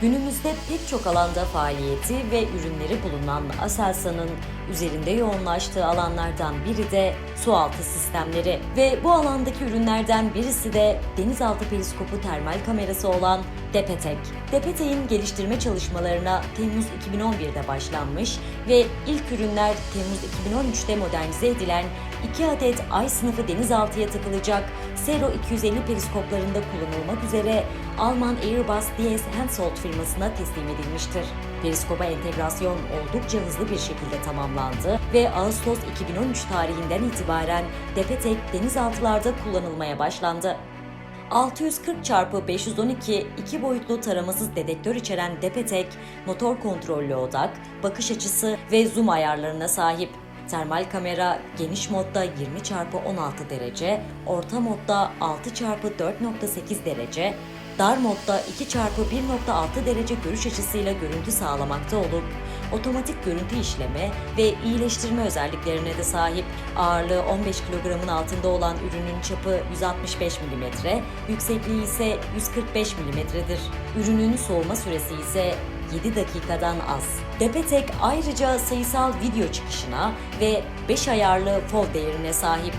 Günümüzde pek çok alanda faaliyeti ve ürünleri bulunan Aselsan'ın üzerinde yoğunlaştığı alanlardan biri de sualtı sistemleri. Ve bu alandaki ürünlerden birisi de denizaltı periskopu termal kamerası olan Depetek. Depetek'in geliştirme çalışmalarına Temmuz 2011'de başlanmış ve ilk ürünler Temmuz 2013'te modernize edilen 2 adet ay sınıfı denizaltıya takılacak Sero 250 periskoplarında kullanılmak üzere Alman Airbus DS Hensoldt firmasına teslim edilmiştir. Periskopa entegrasyon oldukça hızlı bir şekilde tamamlandı ve Ağustos 2013 tarihinden itibaren Depetek denizaltılarda kullanılmaya başlandı. 640 x 512 iki boyutlu taramasız dedektör içeren Depetek, motor kontrollü odak, bakış açısı ve zoom ayarlarına sahip. Termal kamera geniş modda 20 x 16 derece, orta modda 6 x 4.8 derece, dar modda 2 x 1.6 derece görüş açısıyla görüntü sağlamakta olup otomatik görüntü işleme ve iyileştirme özelliklerine de sahip. Ağırlığı 15 kilogramın altında olan ürünün çapı 165 mm, yüksekliği ise 145 mm'dir. Ürünün soğuma süresi ise 7 dakikadan az. Depetek ayrıca sayısal video çıkışına ve 5 ayarlı FOV değerine sahip.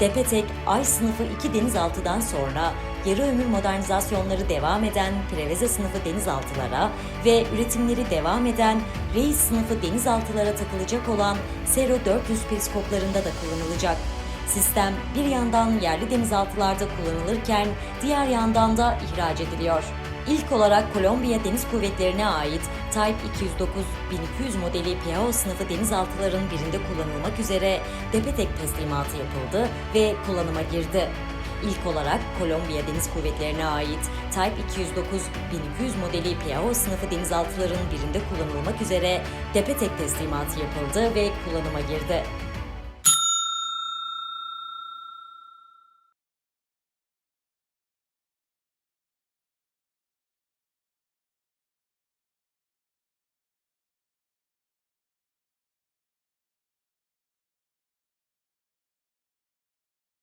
Depetek, Ay sınıfı 2 denizaltıdan sonra yarı ömür modernizasyonları devam eden Preveze sınıfı denizaltılara ve üretimleri devam eden Reis sınıfı denizaltılara takılacak olan Sero 400 periskoplarında da kullanılacak. Sistem bir yandan yerli denizaltılarda kullanılırken diğer yandan da ihraç ediliyor. İlk olarak Kolombiya Deniz Kuvvetleri'ne ait Type 209-1200 modeli PAO sınıfı denizaltıların birinde kullanılmak üzere Depetek teslimatı yapıldı ve kullanıma girdi. İlk olarak Kolombiya Deniz Kuvvetleri'ne ait Type 209-1200 modeli PAO sınıfı denizaltıların birinde kullanılmak üzere Depetek teslimatı yapıldı ve kullanıma girdi.